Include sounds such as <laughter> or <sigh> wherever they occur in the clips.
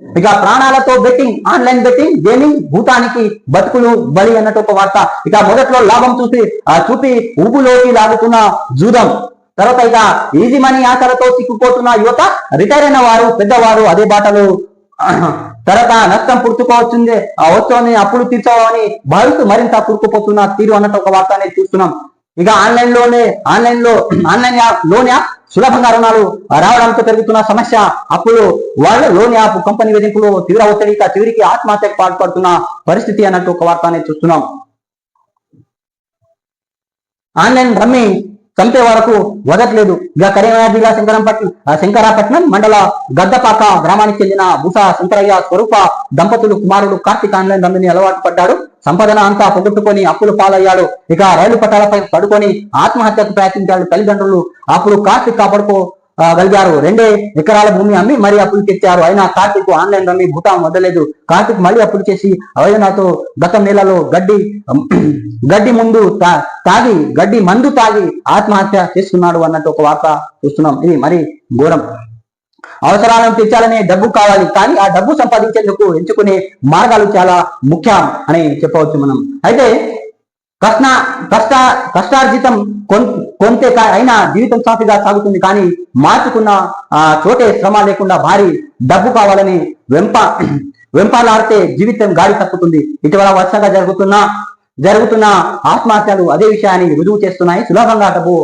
ఇక ప్రాణాలతో betting online betting gaming భూతానికి బతుకులు బలి అన్నట్టు ఒక వార్త. ఇక మొదట్లో లాభం చూసి ఆ చూపి ఊపులోకి లాగుతున్న జూదం. తర్వాత ఇక ఈజీ మనీ ఆశలతో చిక్కుపోతున్న యువత రిటైర్ అయిన వారు పెద్దవారు అదే బాటలు. తర్వాత నష్టం పుట్టుకోవచ్చింది ఆ వచ్చని అప్పులు తీర్చవని భావిస్తూ మరింత పురుకుపోతున్న తీరు అన్నట్టు ఒక వార్త అనేది చూస్తున్నాం. ఇక ఆన్లైన్లోనే ఆన్లైన్లో ఆన్లైన్ యాప్ లోన్ యాప్ సులభంగా రుణాలు రావడంతో పెరుగుతున్న సమస్య అప్పులు వాళ్ళ లోన్ యాప్ కంపెనీ వేధింపులు తీవ్ర ఒత్తిడిక చివరికి ఆత్మహత్యకు పాల్పడుతున్న పరిస్థితి అన్నట్టు ఒక వార్త చూస్తున్నాం. ఆన్లైన్ రమ్మి చంపే వరకు వదట్లేదు. ఇక కరీంనగర్ జిల్లా శంకరంపట్నం ఆ శంకరాపట్నం మండల గద్దపాక గ్రామానికి చెందిన బుస శంకరయ్య స్వరూప దంపతులు కుమారుడు కార్తీక్ ఆన్లైన్ రమ్మిని అలవాటు పడ్డాడు. సంపదన అంతా పొగొట్టుకొని అప్పులు పాలయ్యాడు. ఇక రైలు పట్టాలపై పడుకొని ఆత్మహత్యకు ప్రయత్నించాడు తల్లిదండ్రులు. అప్పుడు కార్తీక్ కాపాడుకో గలిగారు రెండే ఎకరాల భూమి అమ్మి మరీ అప్పులు తెచ్చారు. అయినా కార్తీక్ ఆన్లైన్ రమ్మి భూటాన్ వదలలేదు. కార్తీక్ మళ్ళీ అప్పులు చేసి అవయనాతో గత నెలలో గడ్డి <clears throat> గడ్డి ముందు తాగి గడ్డి మందు తాగి ఆత్మహత్య చేసుకున్నాడు అన్నట్టు ఒక వార్త చూస్తున్నాం. ఇది మరి ఘోరం. అవసరాలను తీర్చాలనే డబ్బు కావాలి. కానీ ఆ డబ్బు సంపాదించేందుకు ఎంచుకునే మార్గాలు చాలా ముఖ్యం అని చెప్పవచ్చు మనం. అయితే కష్ట కష్ట కష్టార్జితం కొంతే అయినా జీవితం సాఫీగా సాగుతుంది కానీ మార్చుకున్న ఆ చోటే శ్రమ లేకుండా భారీ డబ్బు కావాలని వెంప వెంపాలాడితే జీవితం గాడి తప్పుతుంది. ఇటీవల వర్షంగా జరుగుతున్న జరుగుతున్న ఆత్మహత్యలు అదే విషయాన్ని రుజువు చేస్తున్నాయి. సులభంగా డబ్బు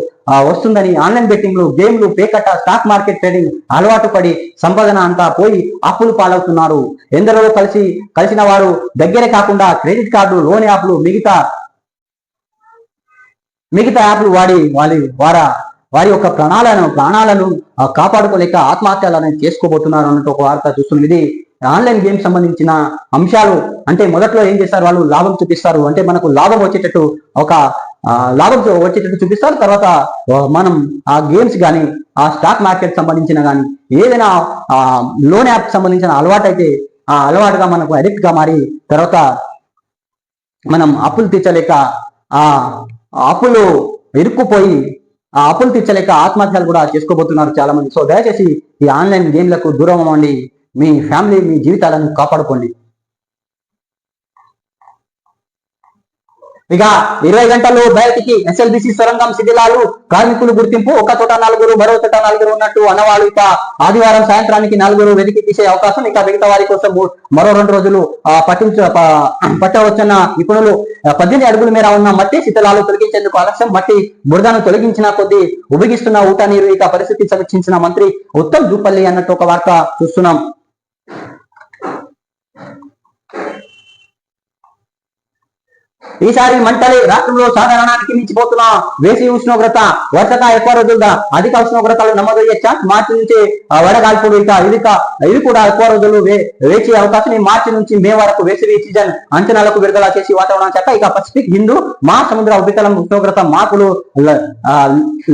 వస్తుందని ఆన్లైన్ బెట్టింగ్లు గేమ్లు పేకట్ట స్టాక్ మార్కెట్ ట్రేడింగ్ అలవాటు పడి సంపాదన అంతా పోయి అప్పులు పాలవుతున్నారు. ఎందరో కలిసి కలిసిన వారు దగ్గరే కాకుండా క్రెడిట్ కార్డు లోన్ యాప్లు మిగతా మిగతా యాప్లు వాడి వారి వారా వారి యొక్క ప్రాణాలను ప్రాణాలను కాపాడుకోలేక కాపాడుకోలేక ఆత్మహత్యలను చేసుకోబోతున్నారు అన్నట్టు ఒక వార్త చూస్తున్నాం ఇది ఆన్లైన్ గేమ్ సంబంధించిన అంశాలు. అంటే మొదట్లో ఏం చేస్తారు వాళ్ళు? లాభం చూపిస్తారు. అంటే మనకు లాభం వచ్చేటట్టు ఒక లాభం వచ్చేటట్టు చూపిస్తారు. తర్వాత మనం ఆ గేమ్స్ కానీ ఆ స్టాక్ మార్కెట్ సంబంధించిన కానీ ఏదైనా ఆ లోన్ యాప్ సంబంధించిన అలవాటు అయితే ఆ అలవాటుగా మనకు అడిక్ట్గా మారి తర్వాత మనం అప్పులు తీర్చలేక ఆ అప్పులు ఇరుక్కుపోయి ఆ అప్పులు తీర్చలేక ఆత్మహత్యలు కూడా చేసుకోబోతున్నారు చాలా మంది సో దయచేసి ఈ ఆన్లైన్ గేమ్లకు దూరం అవ్వండి. మీ ఫ్యామిలీ మీ జీవితాలను కాపాడుకోండి. ఇక ఇరవై గంటల్లో బయటికి ఎస్ఎల్బిసి సొరంగం శిథిలాలు కార్మికులు గుర్తింపు ఒక చోట నలుగురు మరో చోట నలుగురు ఉన్నట్టు అన్నవాళ్ళు ఇక ఆదివారం సాయంత్రానికి నలుగురు వెతికి తీసే అవకాశం ఇక మిగతా వారి కోసం మరో రెండు రోజులు పట్టించ ప- పట్టవచ్చున్న నిపుణులు పద్దెనిమిది అడుగుల మేర ఉన్న మట్టి శిథిలాలు తొలగించేందుకు ఆలస్యం. మట్టి బురదను తొలగించిన కొద్దీ ఉబిగిస్తున్న ఊట నీరు ఇక పరిస్థితి సమీక్షించిన మంత్రి ఉత్తమ్ జూపల్లి అన్నట్టు ఒక వార్త చూస్తున్నాం. ఈసారి మంటలే రాష్ట్రంలో సాధారణానికి మించిపోతున్న వేసి ఉష్ణోగ్రత వర్షక ఎక్కువ రోజులుగా అధిక ఉష్ణోగ్రతలు నమోదయ్యే ఛాన్స్ మార్చి నుంచి వడగాల్పుడు ఇక ఇది ఇది కూడా ఎక్కువ రోజులు వేచే అవకాశం మార్చి నుంచి మే వరకు వేసవి సీజన్ అంచనాలకు విడుదల చేసి వాతావరణం శాఖ ఇక పసిఫిక్ హిందూ మహాసముద్ర ఉపరితలం ఉష్ణోగ్రత మార్పులు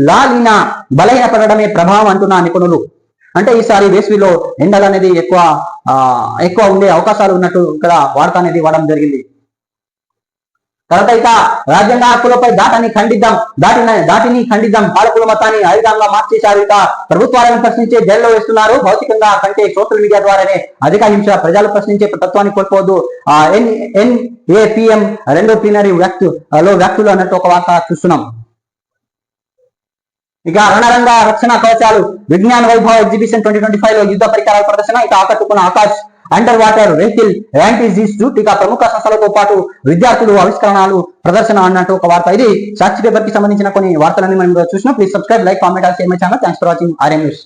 లాలిన బలహీనపడడమే ప్రభావం అంటున్న నిపుణులు. అంటే ఈసారి వేసవిలో ఎండలు అనేది ఎక్కువ ఆ, ఎక్కువ ఉండే అవకాశాలు ఉన్నట్టు ఇక్కడ వార్త అనేది వాడడం జరిగింది. తర్వాత ఇక రాజ్యాంగ హక్కులపై దాటిని ఖండిద్దాం దాటిన దాటిని ఖండిద్దాం. పాలకుల మతాన్ని ఆయుధంగా మార్చేశారు ఇక. ప్రభుత్వాలను ప్రశ్నించే జైల్లో వేస్తున్నారు. భౌతికంగా కంటే సోషల్ మీడియా ద్వారానే అధిక హింస ప్రజలు ప్రశ్నించే తత్వాన్ని కోల్పోదు ఆ ఎన్ ఏపీఎం రెండో ప్లీనరీ వ్యక్తు లో వ్యక్తులు అన్నట్టు ఒక వార్త చూస్తున్నాం. ఇక రణరంగ రక్షణ కవచాలు విజ్ఞాన వైభవ ఎగ్జిబిషన్ ట్వంటీ ట్వంటీ ఫైవ్లో యుద్ధ పరికరాల ప్రదర్శన ఇక ఆకట్టుకున్న ఆకాశ్ అండర్ వాటర్ వెహికల్ యాంటీజీస్ ఇక ప్రముఖ సంస్థలతో పాటు విద్యార్థులు ఆవిష్కరణలు ప్రదర్శన అన్నట్టు ఒక వార్త. ఇది సాక్షి పేపర్కి సంబంధించిన కొన్ని వార్తలన్నీ మనం చూసినా. Please subscribe like comment all my channel thanks for watching RM news